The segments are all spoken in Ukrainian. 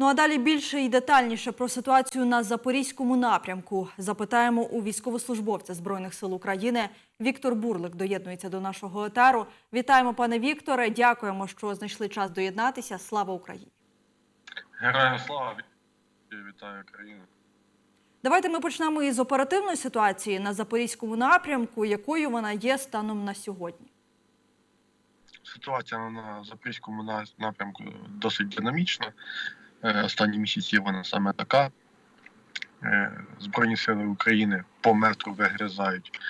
Ну а далі більше і детальніше про ситуацію на запорізькому напрямку запитаємо у військовослужбовця збройних сил України. Віктор Бурлик доєднується до нашого етеру. Вітаємо, пане Вікторе. Дякуємо, що знайшли час доєднатися. Слава Україні! Героям слава Ві- вітаю країну. Давайте ми почнемо із оперативної ситуації на запорізькому напрямку. Якою вона є станом на сьогодні? Ситуація на запорізькому напрямку досить динамічна. Е, Останні місяці вона саме така. Е, Збройні сили України по метру вигризають,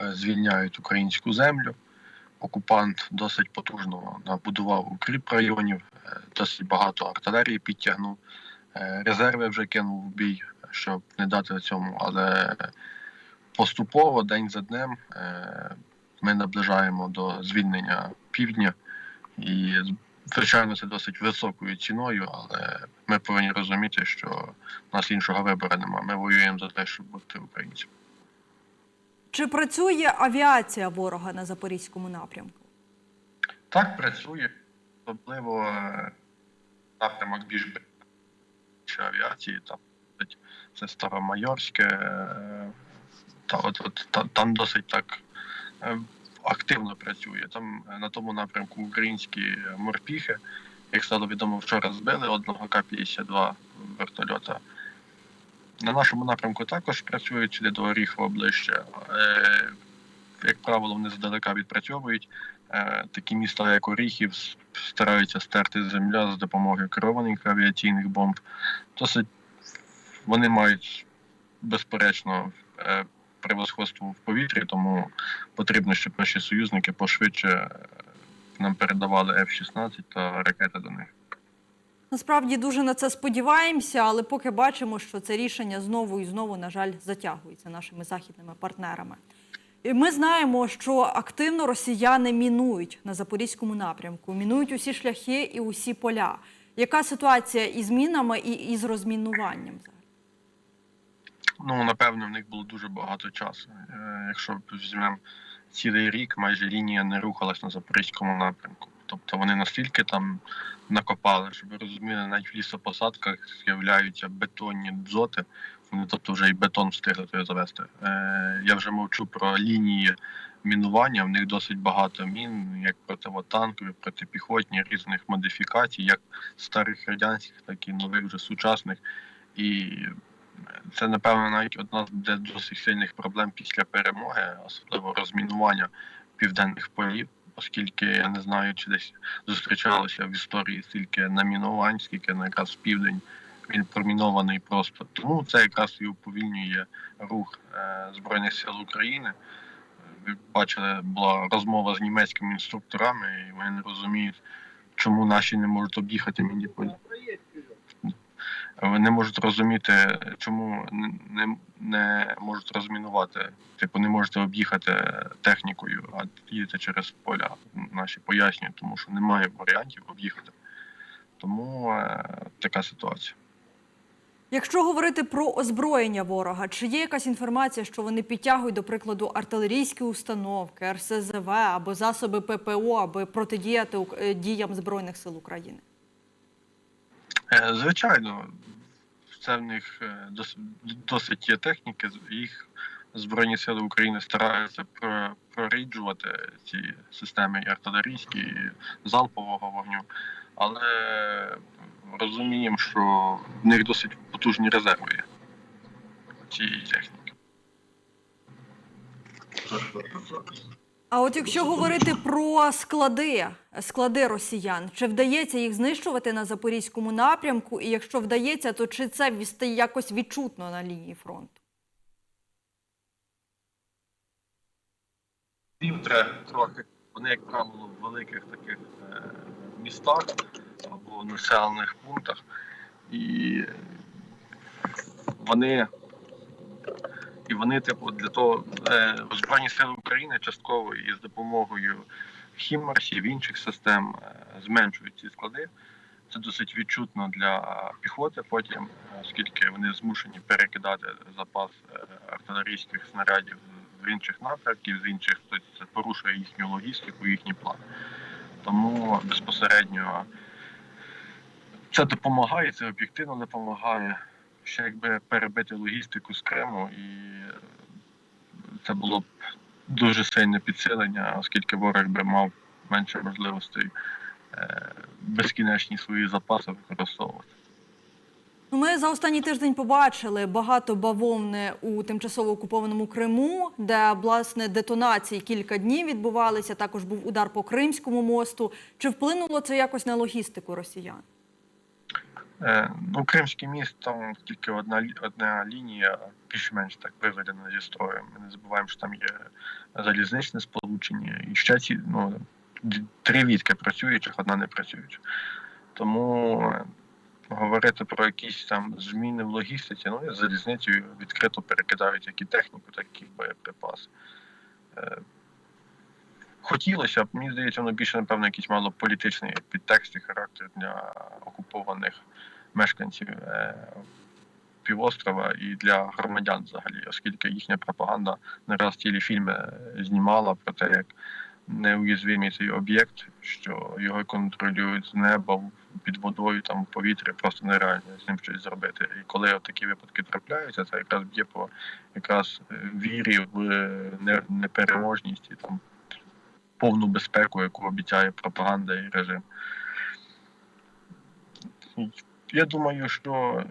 е, звільняють українську землю. Окупант досить потужно набудував укріп районів, досить багато артилерії підтягнув, резерви вже кинув в бій, щоб не дати цьому, але поступово, день за днем, ми наближаємо до звільнення півдня. І, звичайно, це досить високою ціною, але ми повинні розуміти, що в нас іншого вибору немає. Ми воюємо за те, щоб бути українцями. Чи працює авіація ворога на запорізькому напрямку? Так працює, особливо е, напрямок більш авіації, там це Старомайорське, е, та от, от та, там досить так е, активно працює. Там е, на тому напрямку українські морпіхи, як стало відомо, вчора збили одного К-52 вертольота. На нашому напрямку також працюють сюди до Оріхова ближче. Е, Як правило, вони здалека відпрацьовують. Е, такі міста, як Оріхів, стараються стерти земля за допомогою керованих авіаційних бомб. Досить вони мають безперечно превосходство в повітрі, тому потрібно, щоб наші союзники пошвидше е, нам передавали F-16 та ракети до них. Насправді дуже на це сподіваємося, але поки бачимо, що це рішення знову і знову, на жаль, затягується нашими західними партнерами. І ми знаємо, що активно росіяни мінують на запорізькому напрямку, мінують усі шляхи і усі поля. Яка ситуація із мінами і із розмінуванням? Ну, напевно, в них було дуже багато часу. Е, Якщо візьмемо цілий рік, майже лінія не рухалась на запорізькому напрямку. Тобто вони настільки там накопали, щоб ви розуміли, навіть в лісопосадках з'являються бетонні дзоти. Вони тобто вже і бетон встигли туди завести. Е, я вже мовчу про лінії мінування. В них досить багато мін, як противотанкові, протипіхотні, різних модифікацій, як старих радянських, так і нових вже сучасних. І це, напевно, навіть одна з досить сильних проблем після перемоги, особливо розмінування південних полів, оскільки я не знаю, чи десь зустрічалося в історії стільки намінувань, скільки на якраз південь він промінований просто. Тому це якраз і уповільнює рух е, Збройних сил України. Ви бачили, була розмова з німецькими інструкторами, і вони не розуміють, чому наші не можуть об'їхати міні-поля. Не можуть розуміти, чому не, не, можуть розмінувати. Типу, не можете об'їхати технікою, а їдете через поля. Наші пояснюють, тому що немає варіантів об'їхати. Тому е, така ситуація. Якщо говорити про озброєння ворога, чи є якась інформація, що вони підтягують, до прикладу, артилерійські установки, РСЗВ або засоби ППО, аби протидіяти е, діям Збройних сил України? Е, Звичайно, це в них досить є техніки. Їх Збройні сили України стараються проріджувати ці системи і артилерійські, і залпового вогню. Але розуміємо, що в них досить потужні резерви є цієї техніки. А от якщо говорити про склади, склади росіян, чи вдається їх знищувати на запорізькому напрямку? І якщо вдається, то чи це якось відчутно на лінії фронту? Їм трохи. Вони, як правило, в великих таких е, містах або населених пунктах. І вони, і вони, типу, для того е, Збройні сили України частково і з допомогою хімарсів, інших систем е, зменшують ці склади. Це досить відчутно для піхоти потім, оскільки вони змушені перекидати запас е, артилерійських снарядів з інших напрямків, з інших тобто це порушує їхню логістику, їхні плани. Тому безпосередньо Це допомагає, це об'єктивно допомагає. Ще якби перебити логістику з Криму, і е, це було б дуже сильне підсилення, оскільки ворог би мав менше можливостей е, безкінечні свої запаси використовувати. Ну, Ми за останній тиждень побачили багато бавовни у тимчасово окупованому Криму, де власне детонації кілька днів відбувалися. Також був удар по Кримському мосту. Чи вплинуло це якось на логістику росіян? Е, ну, Кримський міст, там тільки одна, одна лінія, більш-менш так виведена зі строю. Ми не забуваємо, що там є залізничне сполучення, і ще ці ну, три відки працюючих, одна не працююча. Тому е, говорити про якісь там зміни в логістиці, ну і залізницею відкрито перекидають як і техніку, так і боєприпаси. Е, Хотілося б, мені здається, воно більше, напевно, якийсь мало політичний підтекст і характер для окупованих мешканців е, півострова і для громадян взагалі, оскільки їхня пропаганда не раз цілі фільми знімала про те, як неуязвимий цей об'єкт, що його контролюють з неба під водою, там в повітрі, просто нереально з ним щось зробити. І коли от такі випадки трапляються, це якраз б'є по якраз е, вірі в е, непереможність і там повну безпеку, яку обіцяє пропаганда і режим. Я думаю, що е,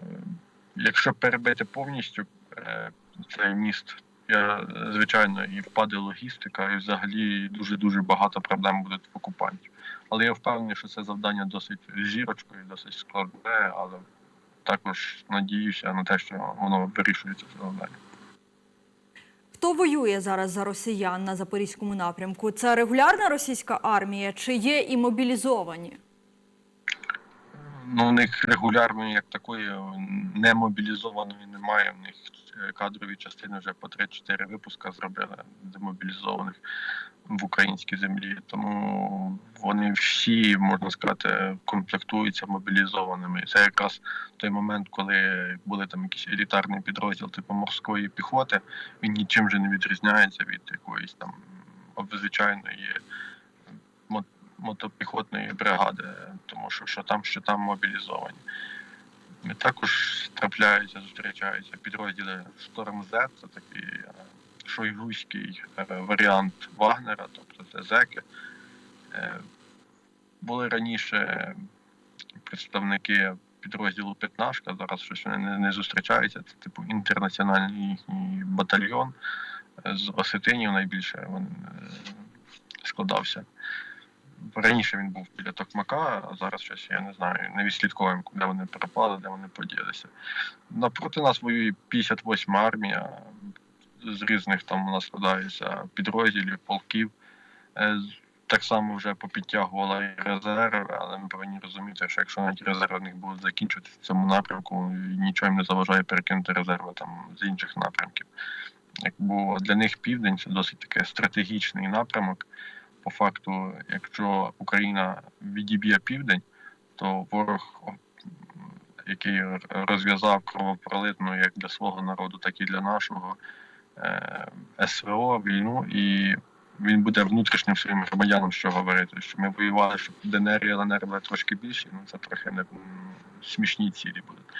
якщо перебити повністю е, цей міст, я, звичайно, і впаде логістика, і взагалі дуже дуже багато проблем буде в окупантів. Але я впевнений, що це завдання досить зірочкою, досить складне, але також надіюся на те, що воно вирішується це завдання. Хто воює зараз за росіян на запорізькому напрямку? Це регулярна російська армія чи є і мобілізовані? Ну, у них регулярної, як такої, не мобілізованої немає. У них е, кадрові частини вже по 3-4 випуска зробили демобілізованих в українській землі. Тому вони всі, можна сказати, комплектуються мобілізованими. Це якраз той момент, коли були там якийсь елітарний підрозділ типу морської піхоти, він нічим вже не відрізняється від якоїсь там звичайної мо- мотопіхотної бригади, тому що що там, що там мобілізовані. Також трапляються, зустрічаються підрозділи Шторм Z, це такий е, шойгуський е, варіант Вагнера, тобто це зеки. Е, Були раніше представники підрозділу П'ятнашка, зараз щось вони не, зустрічаються. Це типу інтернаціональний їхній батальйон з Осетинів найбільше він складався. Раніше він був біля Токмака, а зараз щось я не знаю, не відслідковуємо, де вони пропали, де вони поділися. Напроти нас воює 58 армія з різних там у нас складається підрозділів, полків. Е, Так само вже попідтягувала і резерви, але ми повинні розуміти, що якщо навіть резерви в них будуть закінчуватися в цьому напрямку, нічого їм не заважає перекинути резерви там з інших напрямків. Бо для них південь це досить таке стратегічний напрямок по факту, якщо Україна відіб'є південь, то ворог, який розв'язав кровопролитну як для свого народу, так і для нашого е, СВО війну, і він буде внутрішнім своїм громадянам, що говорити. Що ми воювали, щоб ДНР і ЛНР були трошки більші, ну це трохи не смішні цілі будуть.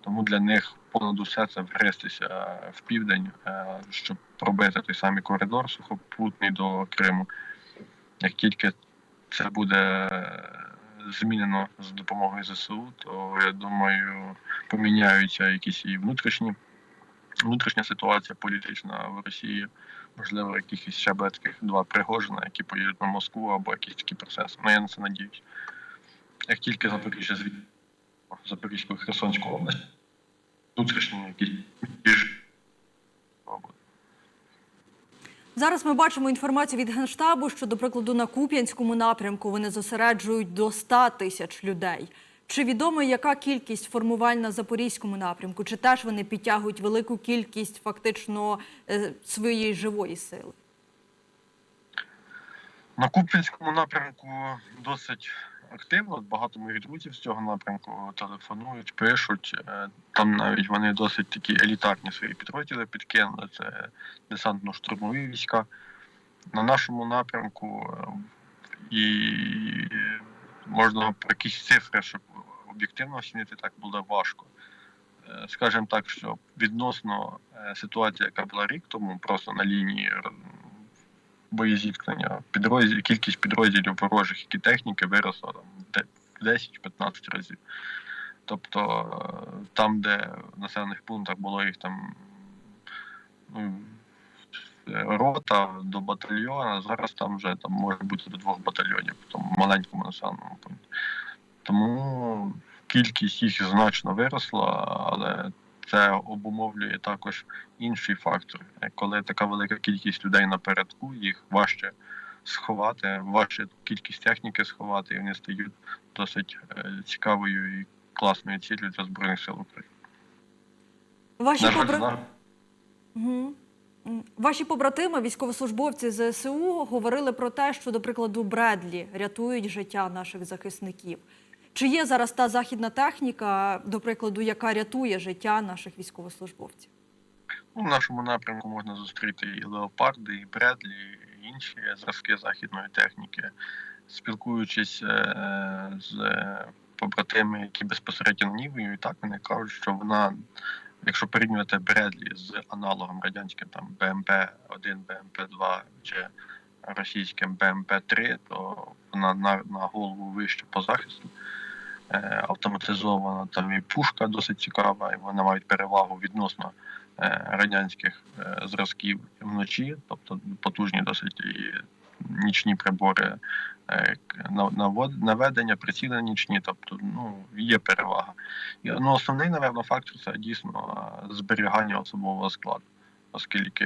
Тому для них понад усе це вгрестися в південь, е, щоб пробити той самий коридор сухопутний до Криму як тільки це буде змінено з допомогою ЗСУ, то я думаю, поміняються якісь і внутрішні внутрішня ситуація політична в Росії, можливо, якихось ще буде два Пригожина, які поїдуть на Москву або якісь такі процеси. Ну я на це надіюсь. Як тільки Запоріжжя звільнить Запорізьку Херсонську область, внутрішні якісь Зараз ми бачимо інформацію від Генштабу, що, до прикладу, на Куп'янському напрямку вони зосереджують до 100 тисяч людей. Чи відомо, яка кількість формувань на Запорізькому напрямку? Чи теж вони підтягують велику кількість фактично е, своєї живої сили? На Куп'янському напрямку досить активно. Багато моїх друзів з цього напрямку телефонують, пишуть. Е, Там навіть вони досить такі елітарні свої підрозділи підкинули. Це десантно-штурмові війська. На нашому напрямку е, і можна про якісь цифри, щоб об'єктивно оцінити так буде важко. Е, Скажімо так, що відносно е, ситуації, яка була рік тому, просто на лінії р- боєзіткнення, підрозділ, кількість підрозділів ворожих, які техніки виросла там в 10-15 разів. Тобто е, там, де в населених пунктах було їх там ну, рота до батальйона, зараз там вже там може бути до двох батальйонів в маленькому населеному пункті. Тому кількість їх значно виросла, але це обумовлює також інший фактор. Е, Коли така велика кількість людей напередку, їх важче сховати, важче кількість техніки сховати, і вони стають досить е, цікавою і класною ціллю для Збройних сил України. Ваші, На жаль, побра- зна- Ваші побратими, військовослужбовці ЗСУ, говорили про те, що, до прикладу, Бредлі рятують життя наших захисників. Чи є зараз та західна техніка, до прикладу, яка рятує життя наших військовослужбовців? Ну, в нашому напрямку можна зустріти і леопарди, і Бредлі, і інші зразки західної техніки. Спілкуючись е, з побратими, які безпосередньо воюють, так вони кажуть, що вона, якщо порівнювати Бредлі з аналогом радянським там БМП-1, БМП-2 чи російським БМП-3, то вона на, на голову вище по захисту. Е, автоматизована там і пушка досить цікава, і вона має перевагу відносно е, радянських е, зразків вночі, тобто потужні досить і нічні прибори наведення, приціли нічні, тобто ну, є перевага. І, ну, основний, напевно, фактор це дійсно зберігання особового складу, оскільки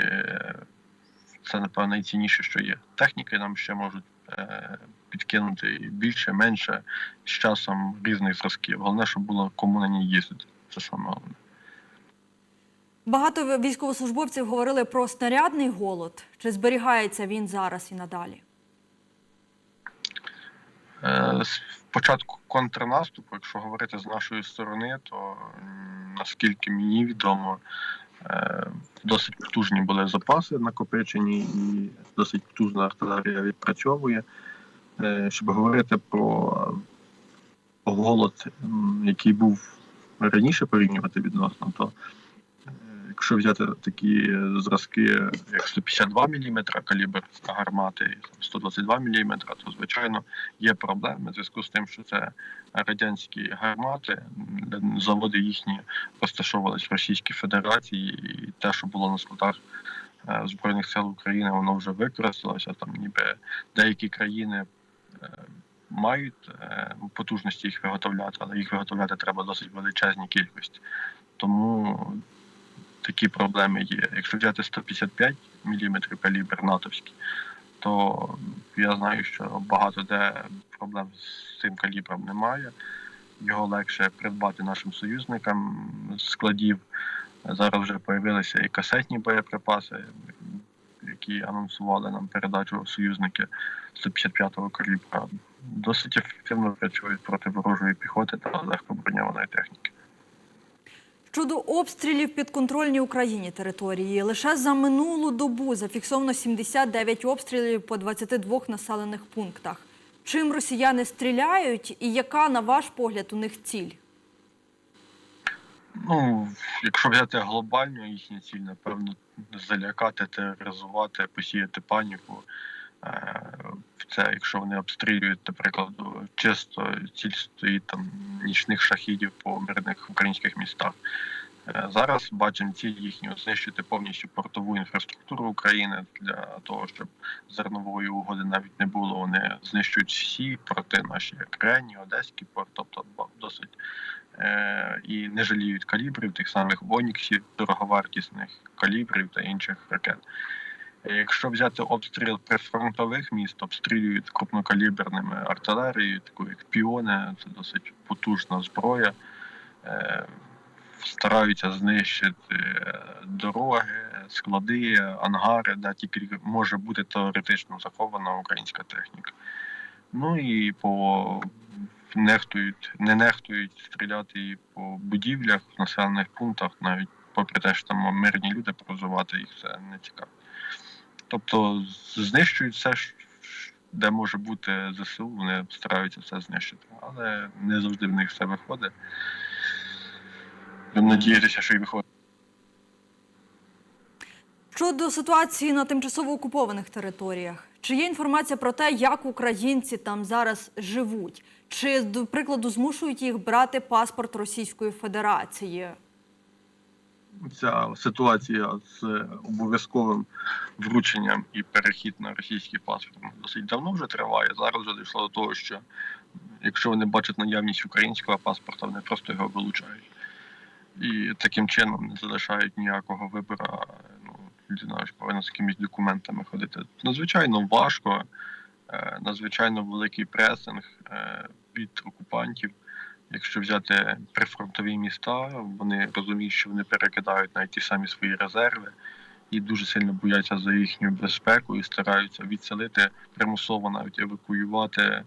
це, напевно, найцінніше, що є. Техніки нам ще можуть підкинути більше, менше з часом різних зразків. Головне, щоб було кому на ній їздити. Це саме головне. Багато військовослужбовців говорили про снарядний голод. Чи зберігається він зараз і надалі? Е, З початку контрнаступу, якщо говорити з нашої сторони, то наскільки мені відомо, е, досить потужні були запаси накопичені, і досить потужна артилерія відпрацьовує. Е, Щоб говорити про голод, який був раніше порівнювати відносно, то е, якщо взяти такі зразки, як 152 мм калібр гармати, 122 мм, то звичайно є проблеми в зв'язку з тим, що це радянські гармати, заводи їхні розташовувались в Російській Федерації, і те, що було на складах е, Збройних сил України, воно вже використалося. Там ніби деякі країни е, мають е, потужності їх виготовляти, але їх виготовляти треба досить величезні кількості. Тому такі проблеми є. Якщо взяти 155 мм калібр натовський, то я знаю, що багато де проблем з цим калібром немає. Його легше придбати нашим союзникам з складів. Зараз вже з'явилися і касетні боєприпаси, які анонсували нам передачу союзники 155-го калібра. Досить ефективно працюють проти ворожої піхоти та легкоброньованої техніки. Щодо обстрілів підконтрольній Україні території, лише за минулу добу зафіксовано 79 обстрілів по 22 населених пунктах. Чим росіяни стріляють і яка, на ваш погляд, у них ціль? Ну, якщо взяти глобально їхня ціль, напевно, залякати, тероризувати, посіяти паніку. Це якщо вони обстрілюють, наприклад, чисто ціль стоїть там нічних шахідів по мирних українських містах. Е, Зараз бачимо ціль їхню знищити повністю портову інфраструктуру України для того, щоб зернової угоди навіть не було. Вони знищують всі порти наші, як Рені, Одеський порт, тобто досить е, і не жаліють калібрів, тих самих Оніксів, дороговартісних калібрів та інших ракет. Е, Якщо взяти обстріл прифронтових міст, обстрілюють крупнокаліберними артилерією, таку як піони, це досить потужна зброя. Е, Стараються знищити е, дороги, склади, ангари, де тільки може бути теоретично захована українська техніка. Ну і по нехтують, не нехтують стріляти і по будівлях в населених пунктах, навіть попри те, що там мирні люди проживати, їх це не цікаво. Тобто знищують все, де може бути ЗСУ, вони стараються це знищити. Але не завжди в них все виходить. Будемо надіятися, що й виходить. Щодо ситуації на тимчасово окупованих територіях, чи є інформація про те, як українці там зараз живуть? Чи, до прикладу, змушують їх брати паспорт Російської Федерації? Ця ситуація з обов'язковим врученням і перехід на російський паспорт досить давно вже триває. Зараз вже дійшло до того, що якщо вони бачать наявність українського паспорта, вони просто його вилучають. І таким чином не залишають ніякого вибору. Ну, людина ж повинна з якимись документами ходити. Надзвичайно важко, е, надзвичайно великий пресинг е, від окупантів. Якщо взяти прифронтові міста, вони розуміють, що вони перекидають навіть ті самі свої резерви і дуже сильно бояться за їхню безпеку і стараються відселити примусово навіть евакуювати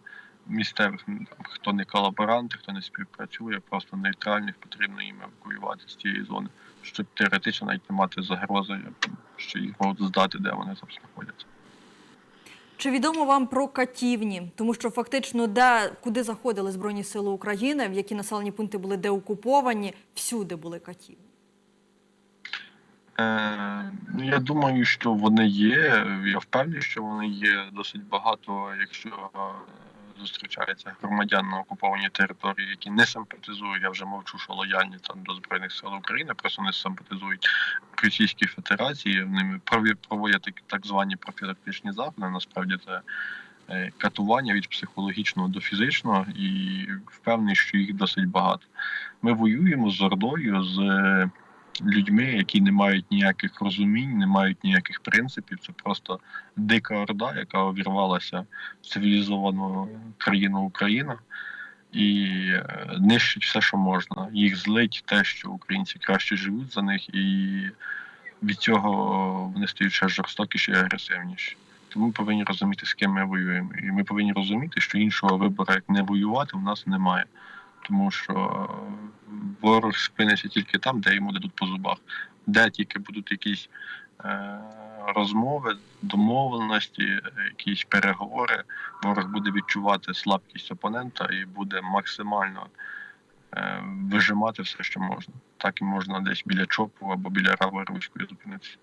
місцевих, там, хто не колаборанти, хто не співпрацює, просто нейтральних потрібно їм евакуювати з цієї зони, щоб теоретично навіть не мати загрози, що їх можуть здати, де вони там знаходяться. Чи відомо вам про катівні? Тому що фактично, де куди заходили Збройні Сили України, в які населені пункти були деокуповані, всюди були катівні. Е, ну, я думаю, що вони є. Я впевнений, що вони є досить багато, якщо зустрічаються громадян на окупованій території, які не симпатизують. Я вже мовчу, що лояльні там до збройних сил України, просто не симпатизують Російській Федерації. Ними прові- проводять так, звані профілактичні заходи. Насправді це е, катування від психологічного до фізичного, і впевнений, що їх досить багато. Ми воюємо з Ордою, з людьми, які не мають ніяких розумінь, не мають ніяких принципів. Це просто дика орда, яка увірвалася в цивілізовану країну Україна і е, нищить все, що можна. Їх злить те, що українці краще живуть за них, і від цього вони стають ще жорстокіші і агресивніші. Тому ми повинні розуміти, з ким ми воюємо. І ми повинні розуміти, що іншого вибору, як не воювати, в нас немає. Тому що е, ворог спиниться тільки там, де йому дадуть по зубах, де тільки будуть якісь е, розмови, домовленості, якісь переговори, ворог буде відчувати слабкість опонента і буде максимально е, вижимати все, що можна. Так і можна десь біля чопу або біля Раворуської зупинитися.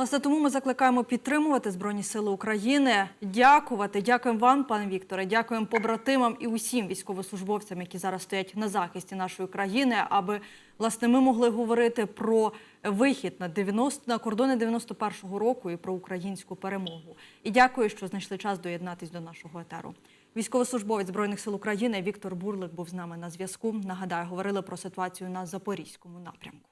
Власне, тому ми закликаємо підтримувати Збройні Сили України, дякувати. Дякуємо вам, пане Вікторе. Дякуємо побратимам і усім військовослужбовцям, які зараз стоять на захисті нашої країни, аби власне ми могли говорити про вихід на 90, на кордони 91-го року і про українську перемогу. І дякую, що знайшли час доєднатись до нашого етеру. Військовослужбовець збройних сил України Віктор Бурлик був з нами на зв'язку. Нагадаю, говорили про ситуацію на запорізькому напрямку.